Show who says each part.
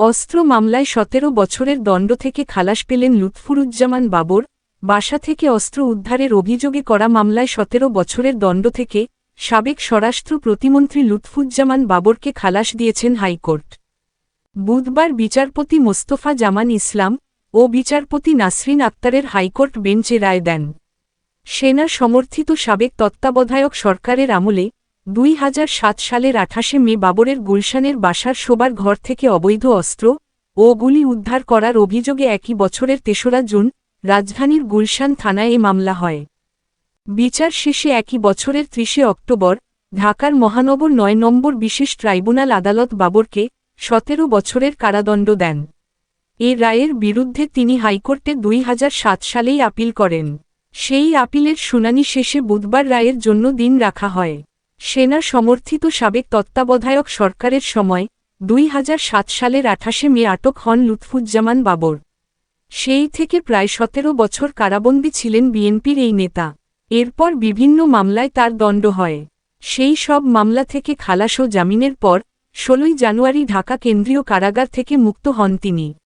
Speaker 1: অস্ত্র মামলায় সতেরো বছরের দণ্ড থেকে খালাস পেলেন লুৎফুরুজ্জামান বাবর। বাসা থেকে অস্ত্র উদ্ধারের অভিযোগে করা মামলায় সতেরো বছরের দণ্ড থেকে সাবেক স্বরাষ্ট্র প্রতিমন্ত্রী লুৎফুজ্জামান বাবরকে খালাস দিয়েছেন হাইকোর্ট। বুধবার বিচারপতি মোস্তফা জামান ইসলাম ও বিচারপতি নাসরিন আক্তারের হাইকোর্ট বেঞ্চে রায় দেন। সেনা সমর্থিত সাবেক তত্ত্বাবধায়ক সরকারের আমলে দুই হাজার সাত সালের আঠাশে মে বাবরের গুলশানের বাসার শোবার ঘর থেকে অবৈধ অস্ত্র ও গুলি উদ্ধার করার অভিযোগে একই বছরের তেসরা জুন রাজধানীর গুলশান থানায় এ মামলা হয়। বিচার শেষে একই বছরের ত্রিশে অক্টোবর ঢাকার মহানগর নয় নম্বর বিশেষ ট্রাইব্যুনাল আদালত বাবরকে সতেরো বছরের কারাদণ্ড দেন। এ রায়ের বিরুদ্ধে তিনি হাইকোর্টে দুই হাজার সাত সালেই আপিল করেন। সেই আপিলের শুনানি শেষে বুধবার রায়ের জন্য দিন রাখা হয়। সেনা সমর্থিত সাবেক তত্ত্বাবধায়ক সরকারের সময়, দুই হাজার সাত সালের আঠাশে মে আটক হন লুৎফুজ্জামান বাবর। সেই থেকে প্রায় সতেরো বছর কারাবন্দী ছিলেন বিএনপির এই নেতা। এরপর বিভিন্ন মামলায় তার দণ্ড হয়। সেই সব মামলা থেকে খালাস ও জামিনের পর, ষোলোই জানুয়ারি ঢাকা কেন্দ্রীয় কারাগার থেকে মুক্ত হন তিনি।